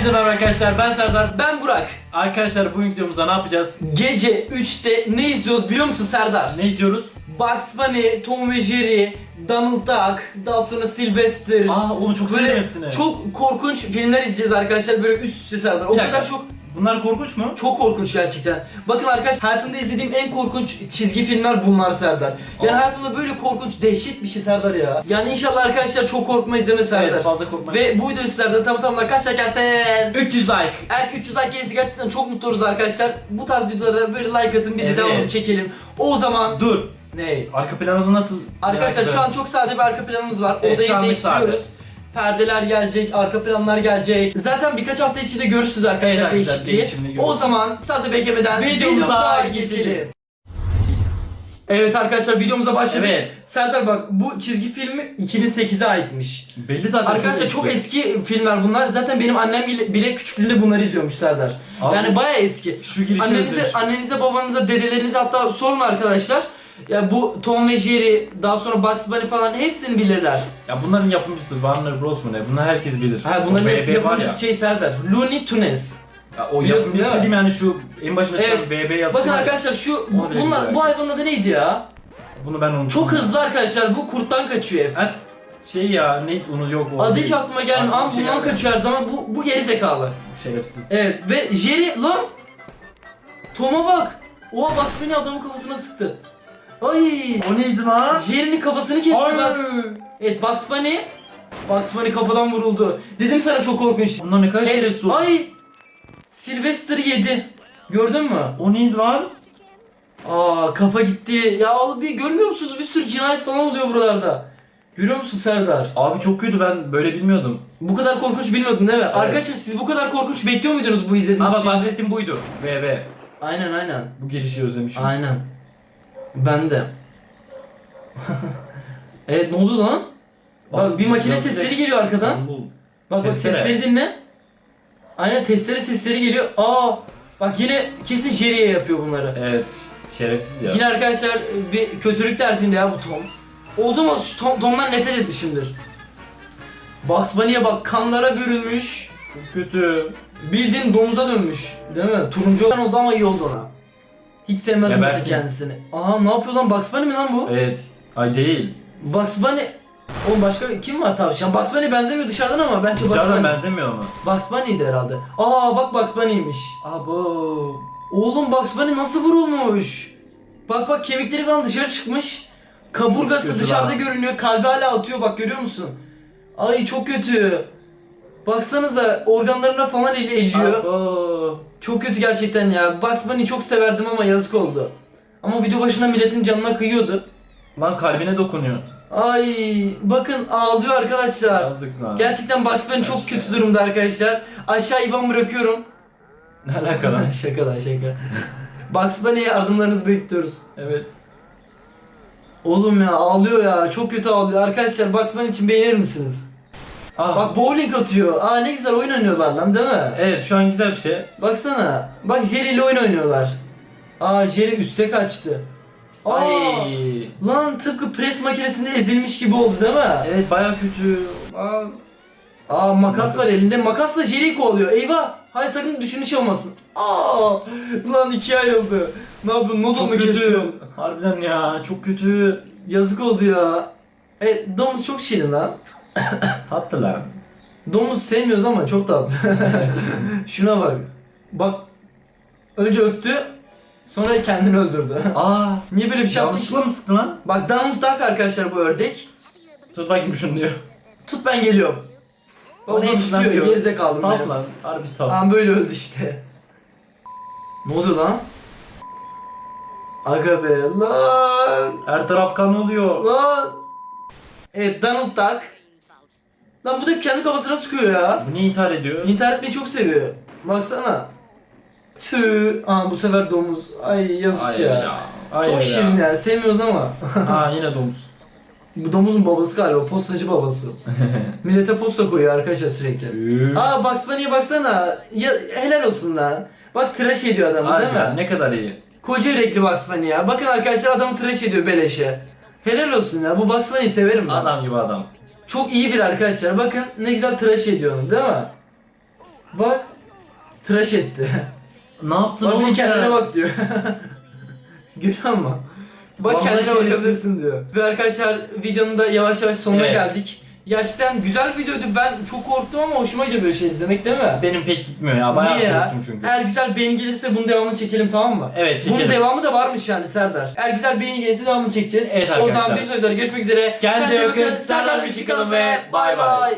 Herkese merhaba arkadaşlar ben Serdar. Ben Burak. Arkadaşlar bugün videomuzda ne yapacağız? Gece 3'te ne izliyoruz biliyor musun Serdar? Ne izliyoruz? Bugs Bunny, Tom ve Jerry, Donald Duck, daha sonra Sylvester. Aa oğlum çok Böyle hepsini. çok korkunç filmler izleyeceğiz arkadaşlar böyle üst üste Serdar. O Bir dakika. kadar çok Bunlar korkunç mu? çok korkunç gerçekten. Bakın arkadaşlar hayatımda izlediğim en korkunç çizgi filmler bunlar Serdar. Yani Aa. hayatımda böyle korkunç dehşet bir şey Serdar ya. Yani inşallah arkadaşlar çok korkma izleme Serdar. Evet fazla korkma. Ve bu videoyu sizlerden tam tamına kaç like gelsin? 300 like. Eğer 300 like gelirse gerçekten çok mutlu oluruz arkadaşlar. Bu tarz videolara böyle like atın bizi Evet. devamlı çekelim. O zaman Dur. ne? Arka planını nasıl? Arkadaşlar şu an çok sade bir arka planımız var. Evet, Odayı değiştiriyoruz. sade. Perdeler gelecek, arka planlar gelecek. Zaten birkaç hafta içinde görürsünüz arkadaşlar Evet değişikliği. O zaman sazı beklemeden Videomuza geçelim. Evet arkadaşlar videomuza başladık. Evet. Serdar bak bu çizgi filmi 2008'e aitmiş. Belli zaten Arkadaşlar çok eski. filmler bunlar. Zaten benim annem bile, bile küçüklüğünde bunları izliyormuş Serdar. Abi, yani baya eski. Şu girişi Annenize, özlemiş. annenize, babanıza, dedelerinize hatta sorun arkadaşlar. Ya bu Tom ve Jerry, daha sonra Bugs Bunny falan hepsini bilirler. Ya bunların yapımcısı Warner Bros mu ne? Bunlar herkes bilir. Ha bunların O hep VB var ya. yapımcısı şey Serdar. Looney Tunes. ya o Biliyorsun yapımcısı değil mi? dediğim yani şu en başına çıkan Evet. VB yazısı Bakın var ya. arkadaşlar şu bu, bunlar, bu hayvanın adı neydi ya? Bunu ben unuttum. Çok hızlı arkadaşlar. Bu kurttan kaçıyor hep. Ha, şey ya ne onu yok o. Adı değil. hiç aklıma gelmiyor Aklıma ama bir şey bundan kaçıyor her zaman. Bu, bu geri zekalı. Şerefsiz. Evet ve Jerry lan Tom'a bak. Oha Bugs Bunny adamın kafasına sıktı. Ay. O neydi lan? Jerry'nin kafasını kesti bak. Evet Bugs Bunny. Bugs Bunny kafadan vuruldu. Dedim sana çok korkunç. Bunlar ne kadar Evet, şerefsiz oldu. Ay. Sylvester yedi. Gördün mü? O neydi lan? Aa kafa gitti. Ya oğlum bir görmüyor musunuz? Bir sürü cinayet falan oluyor buralarda. Görüyor musun Serdar? Abi çok kötü ben böyle bilmiyordum. Bu kadar korkunç bilmiyordun değil mi? Arkadaşlar siz bu kadar korkunç bekliyor muydunuz bu izlediğiniz Ama bahsettiğim buydu. VB. Aynen aynen. Bu girişi özlemişim. Aynen. Ben de. evet ne oldu lan? Bak Abi, bir makine biraz sesleri direkt- geliyor arkadan. İstanbul. Bak bak Testere. sesleri dinle. Aynen testere sesleri geliyor. Aa bak yine kesin Jerry'e yapıyor bunları. Evet. Şerefsiz ya. Yine arkadaşlar bir kötülük derdinde ya bu Tom. Oldu mu şu Tom, Tom'dan nefret etmişimdir. Bugs Bunny'e bak kanlara bürünmüş. Çok kötü. Bildiğin domuza dönmüş. Değil mi? Turuncu olan oldu ama iyi oldu ona. Hiç sevmezdim Gebersin. artık kendisini. Aa ne yapıyor lan Bugs Bunny mi lan bu? Evet. Ay değil. Bugs Bunny... Oğlum başka kim var tavşan? Bugs Bunny benzemiyor dışarıdan ama bence Bugs Dışarıdan Bunny. benzemiyor mu? Bugs Bunny'di herhalde. Aa bak Bugs Bunny'ymiş. Abo. Oğlum Bugs Bunny nasıl vurulmuş? Bak bak kemikleri falan dışarı çıkmış. Kaburgası Çok kötü dışarıda lan. görünüyor. Kalbi hala atıyor bak görüyor musun? Ay çok kötü. Baksanıza organlarına falan el elliyor. Abo. Çok kötü gerçekten ya. Bugs Bunny'i çok severdim ama yazık oldu. Ama video başına milletin canına kıyıyordu. Lan kalbine dokunuyor. Ay bakın ağlıyor arkadaşlar. Yazık lan. Gerçekten Bugs Bunny çok Gerçekten kötü yazık. durumda arkadaşlar. Aşağı IBAN bırakıyorum. Ne alaka lan? şaka lan şaka. Bugs Bunny'e yardımlarınızı bekliyoruz. evet. Oğlum ya ağlıyor ya çok kötü ağlıyor. Arkadaşlar Bugs Bunny için beğenir misiniz? Ah. Bak bowling atıyor. Aa ne güzel oyun oynuyorlar lan değil mi? Evet şu an güzel bir şey. Baksana. Bak Jerry ile oyun oynuyorlar. Aa Jerry üste kaçtı. Aa, Ay. Lan tıpkı pres makinesinde ezilmiş gibi oldu değil mi? Evet baya kötü. Lan. Aa makas var elinde. Makasla Jerry'i kovalıyor. Eyvah! Hayır sakın düşünmüş olmasın. Aa! Lan ikiye ayrıldı. Ne yapıyorsun? Noodle mu kesiyorsun? Harbiden ya çok kötü. Yazık oldu ya. Evet domuz çok şirin lan. Tatlı lan. Domuz sevmiyoruz ama çok tatlı. evet. Şuna bak. Bak. Önce öptü. Sonra kendini öldürdü. Aa. Niye böyle bir şey yaptın? Yanlışlıkla mı sıktın lan? Bak Donald Duck arkadaşlar bu ördek. Tut bakayım şunu diyor. Tut ben geliyorum. Bak lan tutuyor gerizekalı. Saf lan. Harbi saf. Tamam böyle öldü işte. Ne oluyor lan? Aga be lan Her taraf kan oluyor. lan. Evet Donald Duck. Lan bu da hep kendi kafasına sıkıyor ya. Bu niye intihar ediyor? İntihar etmeyi çok seviyor. Baksana. Fü. Aa bu sefer domuz. Ay yazık Ay ya. ya. Ay Çok ya. şirin ya. Sevmiyoruz ama. Aa yine domuz. bu domuzun babası galiba. Postacı babası. Millete posta koyuyor arkadaşlar sürekli. Aa Bugs Bunny'e baksana. Ya, helal olsun lan. Bak tıraş ediyor adamı değil mi? ne kadar iyi. Koca yürekli Bugs Bunny ya. Bakın arkadaşlar adamı tıraş ediyor beleşe. Helal olsun ya. Bu Bugs Bunny'yi severim ben. Adam gibi adam. Çok iyi bir arkadaşlar. Bakın ne güzel tıraş ediyor onu değil mi? Bak. Tıraş etti. Ne yaptın bak oğlum kendine sen? bak diyor. Görüyor musun? Bak Vallahi kendine bakabilirsin diyor. Ve arkadaşlar videonun da yavaş yavaş sonuna Evet. geldik. Gerçekten güzel bir videoydu. Ben çok korktum ama hoşuma gidiyor böyle şey izlemek değil mi? Benim pek gitmiyor ya. Bayağı Niye ya? korktum çünkü. Eğer güzel beğeni gelirse bunun devamını çekelim tamam mı? Evet Bunun çekelim. devamı da varmış yani Serdar. Eğer güzel beğeni gelirse devamını çekeceğiz. Evet O zaman arkadaşlar. bir sonraki videoda görüşmek üzere. Kendinize bakın. Serdar Mişikalın ve bay bay.